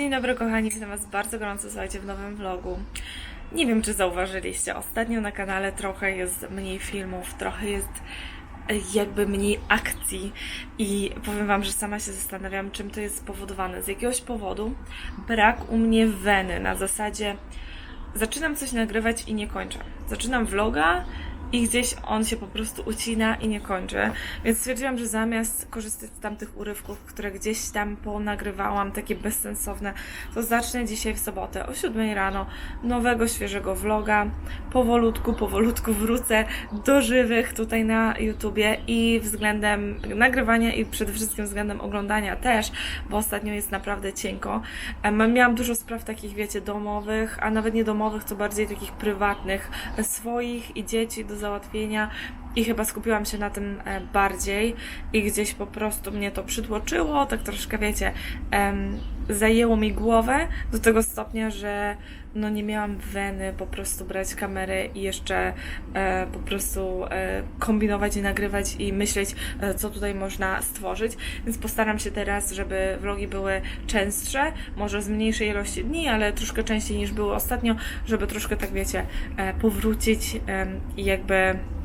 Dzień dobry kochani, witam Was bardzo gorąco, słuchajcie, w nowym vlogu. Nie wiem, czy zauważyliście, ostatnio na kanale trochę jest mniej filmów, trochę jest e, jakby mniej akcji i powiem Wam, że sama się zastanawiam, czym to jest spowodowane. Z jakiegoś powodu brak u mnie weny, na zasadzie zaczynam coś nagrywać i nie kończę. Zaczynam vloga i gdzieś on się po prostu ucina i nie kończy. Więc stwierdziłam, że zamiast korzystać z tamtych urywków, które gdzieś tam ponagrywałam, takie bezsensowne, to zacznę dzisiaj w sobotę o 7 rano nowego, świeżego vloga. Powolutku, powolutku wrócę do żywych tutaj na YouTubie i względem nagrywania i przede wszystkim względem oglądania też, bo ostatnio jest naprawdę cienko. Miałam dużo spraw takich, wiecie, domowych, a nawet nie domowych, co bardziej takich prywatnych, e, swoich i dzieci do załatwienia i chyba skupiłam się na tym e, bardziej. I gdzieś po prostu mnie to przytłoczyło, tak troszkę, wiecie, zajęło mi głowę do tego stopnia, że no nie miałam weny po prostu brać kamery i jeszcze e, po prostu e, kombinować i nagrywać i myśleć, e, co tutaj można stworzyć. Więc postaram się teraz, żeby vlogi były częstsze, może z mniejszej ilości dni, ale troszkę częściej niż były ostatnio, żeby troszkę tak wiecie, e, powrócić i jakby e,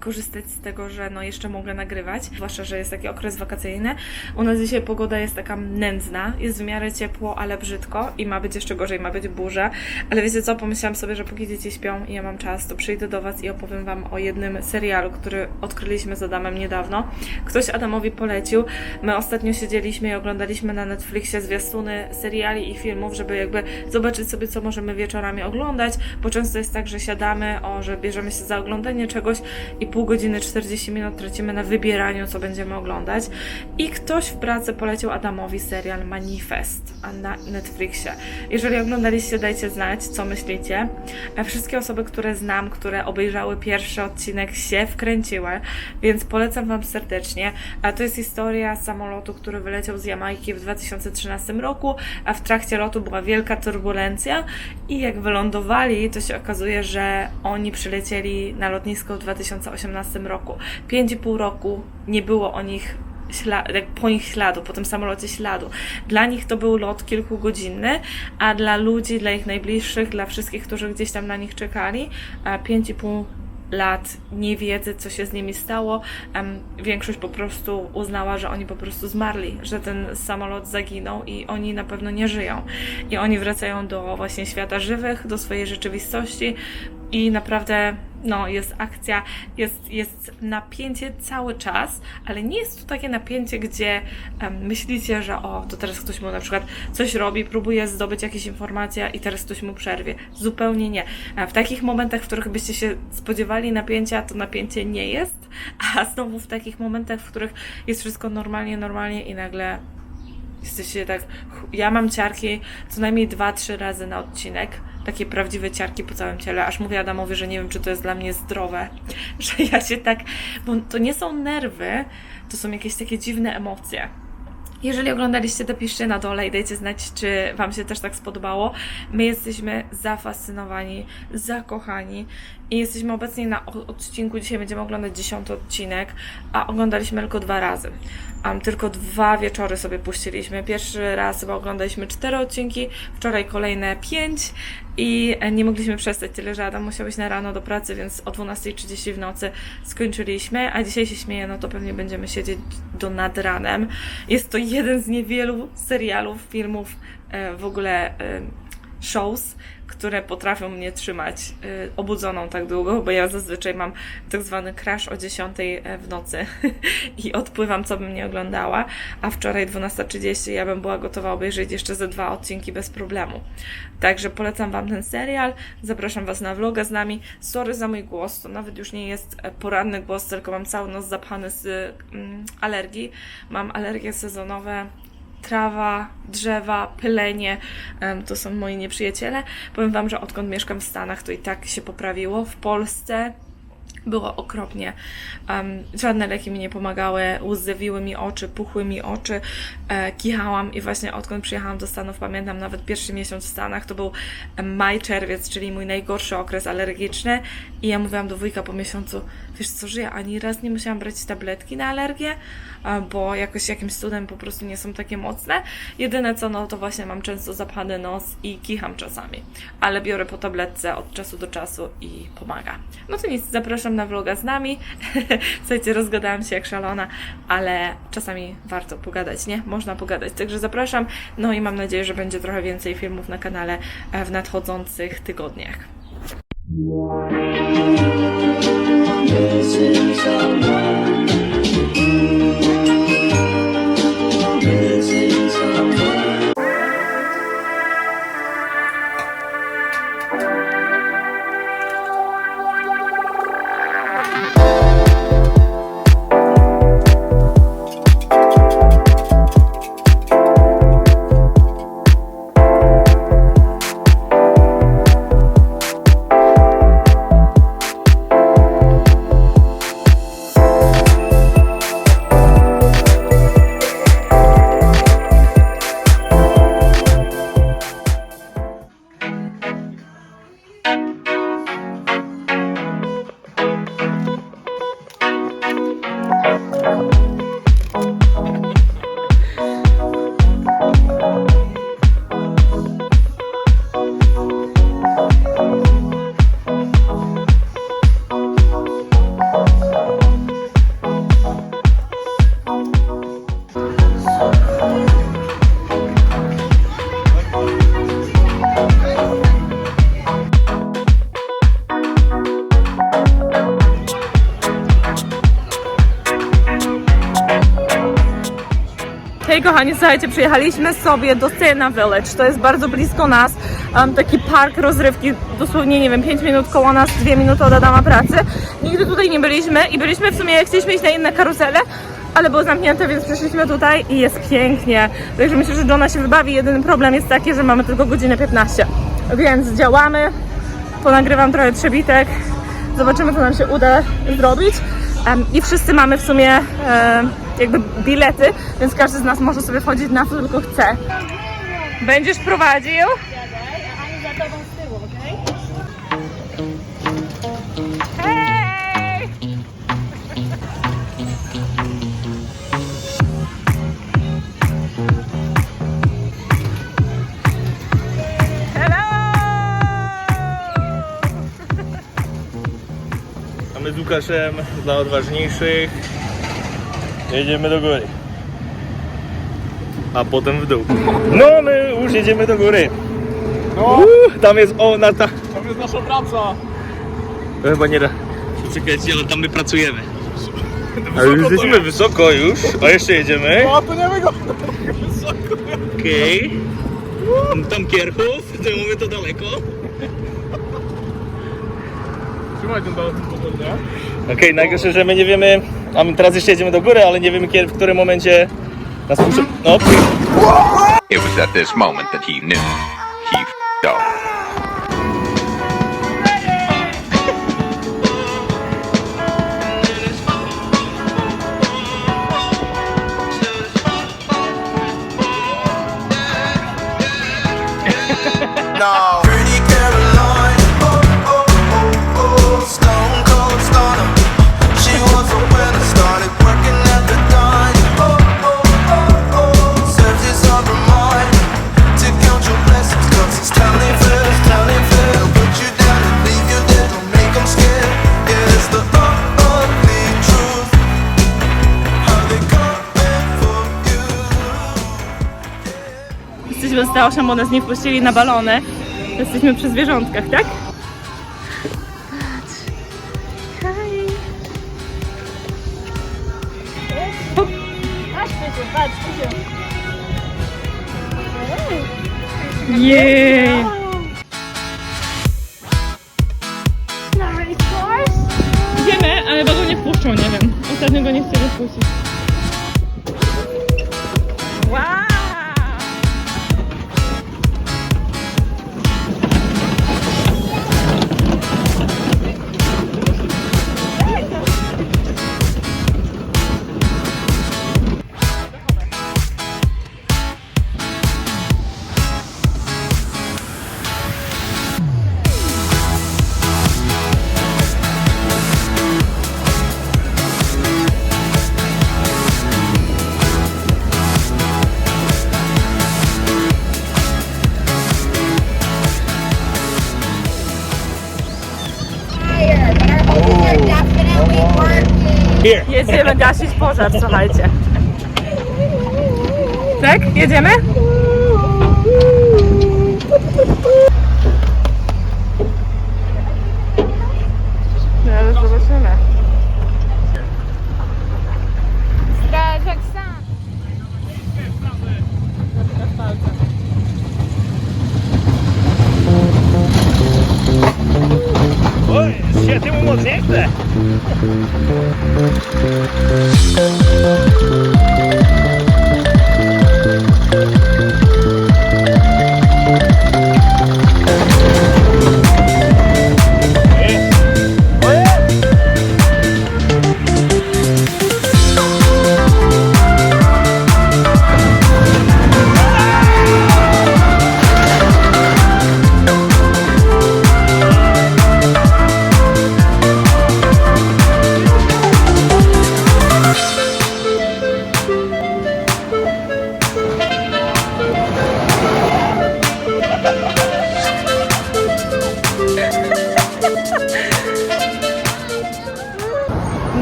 korzystać z tego, że no jeszcze mogę nagrywać, zwłaszcza, że jest taki okres wakacyjny. U nas dzisiaj pogoda jest taka nędzna, jest w miarę ciepło, ale brzydko i ma być jeszcze gorzej, ma być burza, ale wiecie co, pomyślałam sobie, że póki dzieci śpią i ja mam czas, to przyjdę do Was i opowiem Wam o jednym serialu, który odkryliśmy z Adamem niedawno. Ktoś Adamowi polecił, my ostatnio siedzieliśmy i oglądaliśmy na Netflixie zwiastuny seriali i filmów, żeby jakby zobaczyć sobie, co możemy wieczorami oglądać, bo często jest tak, że siadamy, o, że bierzemy się za oglądanie czegoś i pół godziny, 40 minut tracimy na wybieraniu, co będziemy oglądać. I ktoś w pracy polecił Adamowi serial Manifest na Netflixie. Jeżeli oglądaliście, dajcie znać, co myślicie. Wszystkie osoby, które znam, które obejrzały pierwszy odcinek, się wkręciły, więc polecam Wam serdecznie. To jest historia samolotu, który wyleciał z Jamajki w 2013 roku, a w trakcie lotu była wielka turbulencja i jak wylądowali, to się okazuje, że oni przylecieli na lotnisko w 2018 roku. 5,5 roku nie było o nich jak po nich śladu, po tym samolocie śladu. Dla nich to był lot kilkugodzinny, a dla ludzi, dla ich najbliższych, dla wszystkich, którzy gdzieś tam na nich czekali, a 5,5 lat niewiedzy, co się z nimi stało. Większość po prostu uznała, że oni po prostu zmarli, że ten samolot zaginął i oni na pewno nie żyją. I oni wracają do właśnie świata żywych, do swojej rzeczywistości i naprawdę no, jest akcja, jest, jest napięcie cały czas, ale nie jest to takie napięcie, gdzie em, myślicie, że o, to teraz ktoś mu na przykład coś robi, próbuje zdobyć jakieś informacje i teraz ktoś mu przerwie. Zupełnie nie. A w takich momentach, w których byście się spodziewali napięcia, to napięcie nie jest, a znowu w takich momentach, w których jest wszystko normalnie, normalnie i nagle jesteście tak. Ja mam ciarki co najmniej 2-3 razy na odcinek. Takie prawdziwe ciarki po całym ciele. Aż mówię Adamowi, że nie wiem, czy to jest dla mnie zdrowe. Że ja się tak. Bo to nie są nerwy, to są jakieś takie dziwne emocje. Jeżeli oglądaliście, to piszcie na dole i dajcie znać, czy Wam się też tak spodobało. My jesteśmy zafascynowani, zakochani i jesteśmy obecnie na odcinku. Dzisiaj będziemy oglądać dziesiąty odcinek, a oglądaliśmy tylko dwa razy. Um, tylko dwa wieczory sobie puściliśmy. Pierwszy raz chyba oglądaliśmy cztery odcinki, wczoraj kolejne pięć i e, nie mogliśmy przestać. Tyle, że Adam musiał iść na rano do pracy, więc o 12.30 w nocy skończyliśmy, a dzisiaj się śmieję, no to pewnie będziemy siedzieć do nad ranem. Jest to jeden z niewielu serialów, filmów, e, w ogóle e, shows, które potrafią mnie trzymać y, obudzoną tak długo, bo ja zazwyczaj mam tak zwany crash o 10 w nocy i odpływam, co bym nie oglądała, a wczoraj 12.30 ja bym była gotowa obejrzeć jeszcze ze dwa odcinki bez problemu. Także polecam Wam ten serial, zapraszam Was na vloga z nami. Sorry za mój głos, to nawet już nie jest e, poranny głos, tylko mam cały nos zapchany z mm, alergii. Mam alergie sezonowe, trawa, drzewa, pylenie to są moi nieprzyjaciele. Powiem Wam, że odkąd mieszkam w Stanach, to i tak się poprawiło. W Polsce Było okropnie. Um, żadne leki mi nie pomagały, łzywiły mi oczy, puchły mi oczy, e, kichałam i właśnie odkąd przyjechałam do Stanów, pamiętam nawet pierwszy miesiąc w Stanach, to był maj, czerwiec, czyli mój najgorszy okres alergiczny i ja mówiłam do wujka po miesiącu, wiesz co, że ja ani raz nie musiałam brać tabletki na alergię, bo jakoś jakimś cudem po prostu nie są takie mocne. Jedyne co, no to właśnie mam często zapchany nos i kicham czasami, ale biorę po tabletce od czasu do czasu i pomaga. No to nic, zapraszam na vloga z nami. Słuchajcie, rozgadałam się jak szalona, ale czasami warto pogadać, nie? Można pogadać. Także zapraszam. No i mam nadzieję, że będzie trochę więcej filmów na kanale e, w nadchodzących tygodniach. 如此生活 słuchajcie, przyjechaliśmy sobie do Siena Village, to jest bardzo blisko nas, um, taki park rozrywki, dosłownie, nie wiem, 5 minut koło nas, 2 minuty od Adama pracy. Nigdy tutaj nie byliśmy i byliśmy w sumie, chcieliśmy iść na inne karuzele, ale było zamknięte, więc przyszliśmy tutaj i jest pięknie. Także myślę, że Johna się wybawi. Jedyny problem jest taki, że mamy tylko godzinę 15, więc działamy. Ponagrywam trochę trzebitek, zobaczymy, co nam się uda zrobić. Em, I wszyscy mamy w sumie em, jakby bilety, więc każdy z nas może sobie wchodzić na co tylko chce. Będziesz prowadził? Hej! Hello! A my z Łukaszem dla odważniejszych jedziemy do góry. A potem w dół. No my już jedziemy do góry. No, Uh, tam jest ona ta. to jest nasza praca. To chyba nie da. Czekajcie, ale tam my pracujemy. A Wysoko już jesteśmy jest. wysoko już. A jeszcze jedziemy. No, to nie wygląda tak wysoko. Okej. Tam Kierchów, to mówię to daleko. Trzymaj ten telefon porządnie. Okej, najgorsze, że my nie wiemy, a my teraz jeszcze jedziemy do góry, ale nie wiemy kiedy, w którym momencie nas puszczą. No, It was at this moment that he knew 308, bo z nie wpuścili na balony. Jesteśmy przy zwierzątkach, tak? Patrz, Patrz, Jej! Here. Jedziemy gasić pożar, słuchajcie. Tak? Jedziemy? No, ale zobaczymy. Się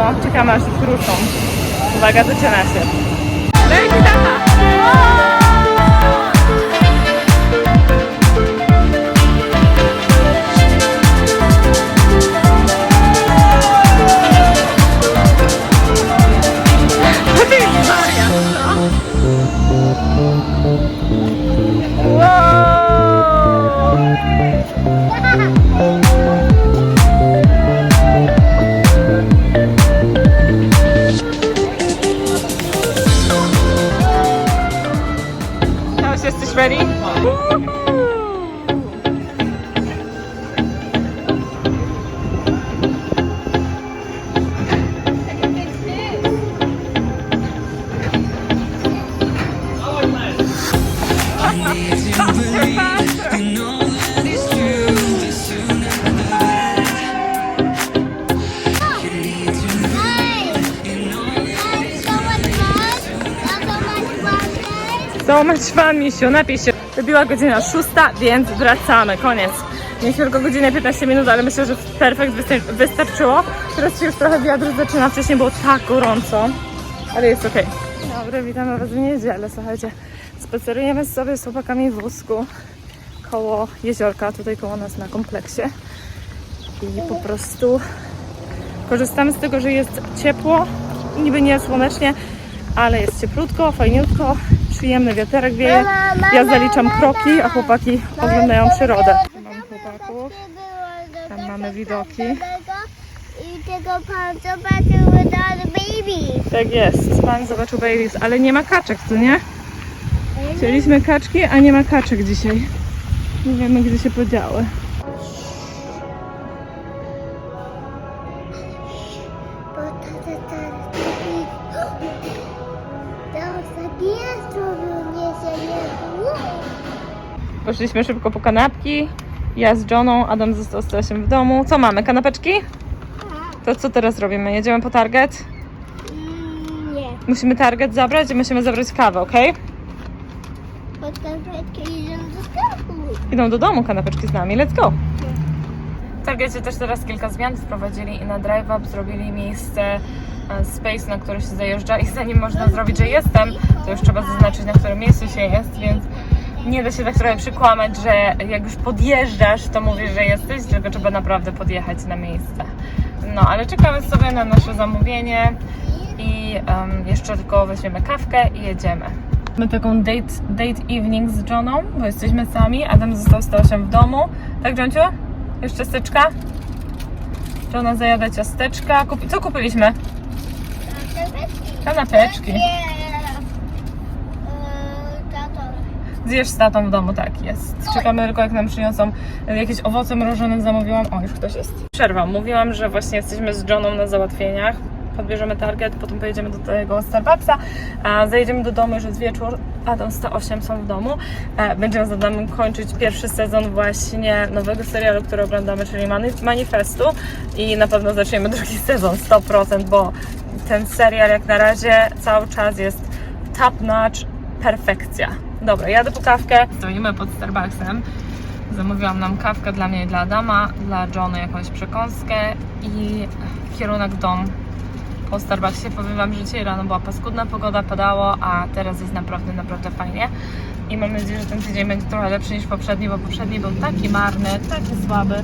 No, czekamy aż już ruszą. Uwaga, zaczyna się. Leci ready? Much fun, misiu, napij się. Wybiła godzina szósta, więc wracamy, koniec. Mieliśmy tylko godzinę 15 minut, ale myślę, że perfekt wystar- wystarczyło. Teraz się już trochę wiatr zaczyna, wcześniej było tak gorąco, ale jest okej. Dobry, witamy Was w niedzielę, słuchajcie. Spacerujemy sobie z chłopakami w wózku koło jeziorka, tutaj koło nas na kompleksie. I po prostu korzystamy z tego, że jest ciepło, niby nie słonecznie, ale jest cieplutko, fajniutko, przyjemny wiaterek wieje. Ja zaliczam kroki, a chłopaki oglądają przyrodę. Mam chłopaków, tam mamy widoki. I tego pan zobaczył without baby. Tak jest, pan zobaczył babies, ale nie ma kaczek, co nie? Chcieliśmy kaczki, a nie ma kaczek dzisiaj. Nie wiemy, gdzie się podziały. Poszliśmy szybko po kanapki. Ja z Johną, Adam został z Stasiem w domu. Co mamy? Kanapeczki? To co teraz robimy? Jedziemy po Target? Nie. Musimy Target zabrać i musimy zabrać kawę, ok? Pod kanapetkę idę do sklepu. Idą do domu kanapeczki z nami, let's go! W Targecie też teraz kilka zmian wprowadzili i na Drive Up zrobili miejsce e, space, na które się zajeżdża i zanim można zrobić, że jestem, to już trzeba zaznaczyć, na którym miejscu się jest, więc nie da się tak trochę przykłamać, że jak już podjeżdżasz, to mówisz, że jesteś, tylko trzeba naprawdę podjechać na miejsce. No, ale czekamy sobie na nasze zamówienie i em, jeszcze tylko weźmiemy kawkę i jedziemy. Mamy taką date, date evening z Johną, bo jesteśmy sami. Adam został z Tosią w domu. Tak, Johnciu? Jeszcze ciasteczka? Johna zajada ciasteczka. Kupi... Co kupiliśmy? Kanapetki. Kanapeczki. Zjesz z tatą w domu, tak jest. Czekamy tylko jak nam przyniosą jakieś owoce mrożone, zamówiłam. O, już ktoś jest. Przerwa. Mówiłam, że właśnie jesteśmy z Johną na załatwieniach. Podbierzemy Target, potem pojedziemy do tego Starbucksa, a zajedziemy do domu, już jest wieczór. Adam 108 są w domu. E, Będziemy z Adamem kończyć pierwszy sezon właśnie nowego serialu, który oglądamy, czyli Mani- Manifestu i na pewno zaczniemy drugi sezon 100%, bo ten serial jak na razie cały czas jest top notch, perfekcja. Dobra, jadę po kawkę. Stoimy pod Starbucksem. Zamówiłam nam kawkę dla mnie i dla Adama, dla Johna jakąś przekąskę i kierunek dom. po Starbucksie. Powiem Wam, że dzisiaj rano była paskudna pogoda, padało, a teraz jest naprawdę, naprawdę fajnie. I mam nadzieję, że ten tydzień będzie trochę lepszy niż poprzedni, bo poprzedni był taki marny, taki słaby.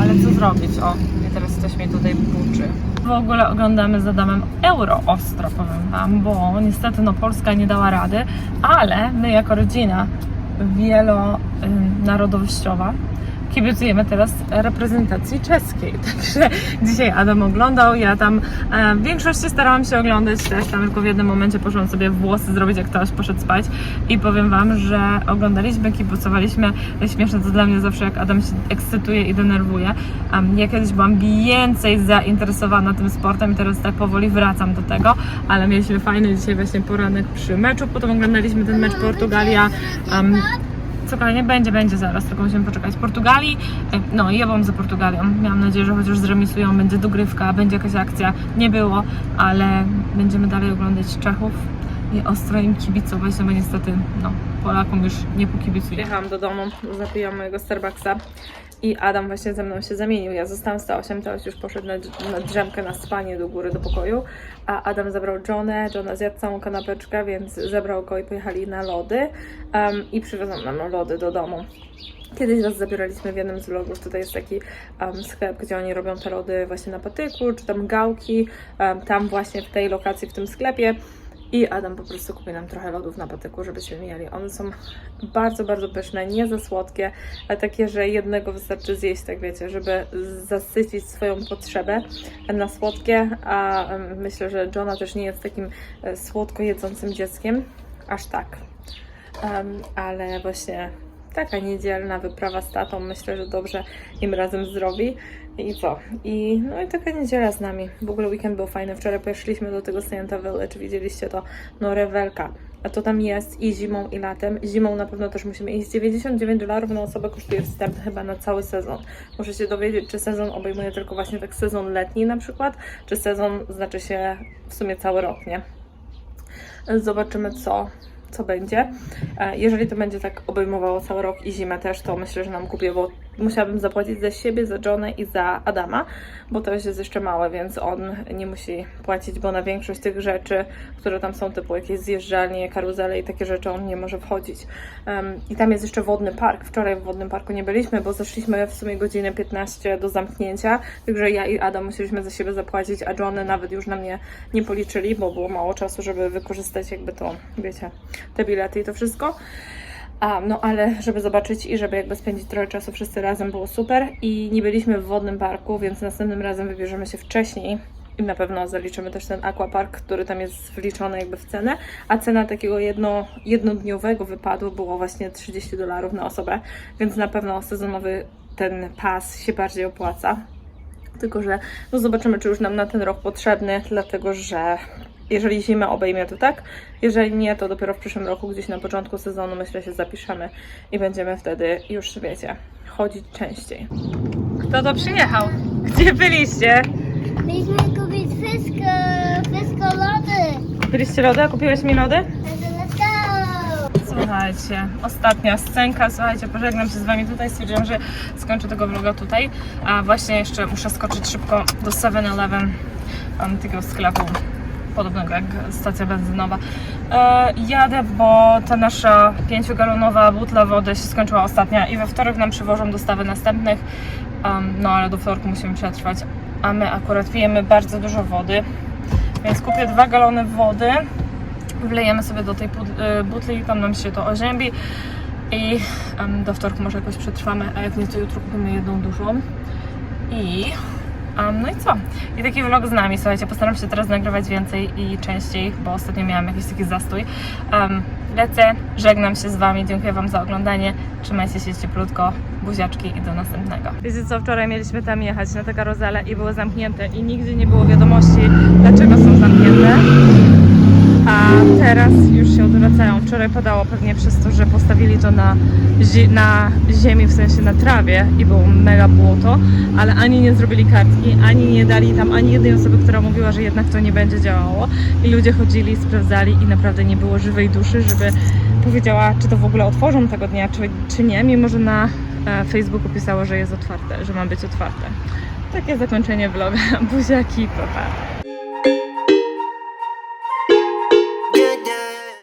Ale co zrobić? O, i teraz coś mnie tutaj buczy. W ogóle oglądamy z Adamem Euro ostro, powiem Wam, bo niestety no Polska nie dała rady, ale my jako rodzina wielonarodowościowa kibicujemy teraz reprezentacji czeskiej. Także dzisiaj Adam oglądał, ja tam e, w większości starałam się oglądać też, tam tylko w jednym momencie poszłam sobie włosy zrobić, jak ktoś poszedł spać i powiem Wam, że oglądaliśmy, kibicowaliśmy. Śmieszne to dla mnie zawsze, jak Adam się ekscytuje i denerwuje. Ja kiedyś byłam więcej zainteresowana tym sportem i teraz tak powoli wracam do tego, ale mieliśmy fajny dzisiaj właśnie poranek przy meczu, potem oglądaliśmy ten mecz Portugalia. Spokojnie, będzie, będzie zaraz, tylko musimy poczekać. Portugalii, e, no byłam za Portugalią. Miałam nadzieję, że chociaż zremisują, będzie dogrywka, będzie jakaś akcja. Nie było, ale będziemy dalej oglądać Czechów i ostro im kibicować, no bo niestety, no, Polakom już nie pokibicuję. Jechałam do domu, zapijam mojego Starbucksa i Adam właśnie ze mną się zamienił. Ja zostałam 108, teraz już poszedł na, na drzemkę, na spanie do góry, do pokoju, a Adam zabrał Johnę, Johna zjadł całą kanapeczkę, więc zabrał go i pojechali na lody um, i przywiozą nam lody do domu. Kiedyś raz zabieraliśmy w jednym z vlogów, tutaj jest taki um, sklep, gdzie oni robią te lody właśnie na patyku, czy tam gałki, um, tam właśnie w tej lokacji, w tym sklepie. I Adam po prostu kupi nam trochę lodów na patyku, żebyśmy mieli. One są bardzo, bardzo pyszne, nie za słodkie, ale takie, że jednego wystarczy zjeść, tak wiecie, żeby zasycić swoją potrzebę na słodkie, a myślę, że Johna też nie jest takim e, słodko jedzącym dzieckiem, aż tak. Em, ale właśnie taka niedzielna wyprawa z tatą, myślę, że dobrze im razem zrobi. I co? I no i taka niedziela z nami. W ogóle weekend był fajny. Wczoraj poszliśmy do tego Scienta Village, widzieliście to, no rewelka. A to tam jest i zimą, i latem. Zimą na pewno też musimy iść. 99 dolarów na osobę kosztuje wstęp chyba na cały sezon. Muszę się dowiedzieć, czy sezon obejmuje tylko właśnie tak sezon letni na przykład, czy sezon znaczy się w sumie cały rok, nie? Zobaczymy, co, co będzie. E, Jeżeli to będzie tak obejmowało cały rok i zimę też, to myślę, że nam kupię, bo musiałabym zapłacić za siebie, za Johnę i za Adama, bo to jest jeszcze małe, więc on nie musi płacić, bo na większość tych rzeczy, które tam są, typu jakieś zjeżdżalnie, karuzele i takie rzeczy, on nie może wchodzić. Em, I tam jest jeszcze wodny park. Wczoraj w wodnym parku nie byliśmy, bo zeszliśmy w sumie godzinę 15 do zamknięcia, także ja i Adam musieliśmy za siebie zapłacić, a Johnny nawet już nam nie, nie policzyli, bo było mało czasu, żeby wykorzystać jakby to, wiecie, te bilety i to wszystko. A, no ale żeby zobaczyć i żeby jakby spędzić trochę czasu wszyscy razem było super i nie byliśmy w wodnym parku, więc następnym razem wybierzemy się wcześniej i na pewno zaliczymy też ten aquapark, który tam jest wliczony jakby w cenę, a cena takiego jedno, jednodniowego wypadu było właśnie 30 dolarów na osobę, więc na pewno sezonowy ten pas się bardziej opłaca. Tylko, że no zobaczymy, czy już nam na ten rok potrzebny, dlatego że jeżeli zimę obejmie, to tak. Jeżeli nie, to dopiero w przyszłym roku, gdzieś na początku sezonu, myślę, się zapiszemy i będziemy wtedy już, wiecie, chodzić częściej. Kto to przyjechał? Gdzie byliście? Mieliśmy kupić wszystko, wszystko lody. Byliście lody? A kupiłeś mi lody? Let's go! Słuchajcie, ostatnia scenka, słuchajcie, pożegnam się z Wami tutaj, stwierdziłam, że skończę tego vloga tutaj, a właśnie jeszcze muszę skoczyć szybko do 7-Eleven, um, tego sklepu podobnego jak stacja benzynowa. E, jadę, bo ta nasza 5-galonowa butla wody się skończyła ostatnia i we wtorek nam przywożą dostawy następnych, no ale do wtorku musimy przetrwać, a my akurat pijemy bardzo dużo wody, więc kupię 2 galony wody, wlejemy sobie do tej y, butli, tam nam się to oziębi i do wtorku może jakoś przetrwamy, a jak nie to jutro kupimy jedną dużą i em, no i co? I taki vlog z nami, słuchajcie, postaram się teraz nagrywać więcej i częściej, bo ostatnio miałam jakiś taki zastój. Em, lecę, żegnam się z Wami, dziękuję Wam za oglądanie, trzymajcie się cieplutko, buziaczki i do następnego. Wiecie co, wczoraj mieliśmy tam jechać na te karuzele i były zamknięte i nigdzie nie było wiadomości, dlaczego są zamknięte. A teraz już się odwracają. Wczoraj padało pewnie przez to, że postawili to na, zi- na ziemi, w sensie na trawie i było mega błoto, ale ani nie zrobili kartki, ani nie dali tam ani jednej osoby, która mówiła, że jednak to nie będzie działało. I ludzie chodzili, sprawdzali i naprawdę nie było żywej duszy, żeby powiedziała, czy to w ogóle otworzą tego dnia, czy, czy nie, mimo że na e, Facebooku pisało, że jest otwarte, że ma być otwarte. Takie zakończenie vloga. Buziaki, pa, pa.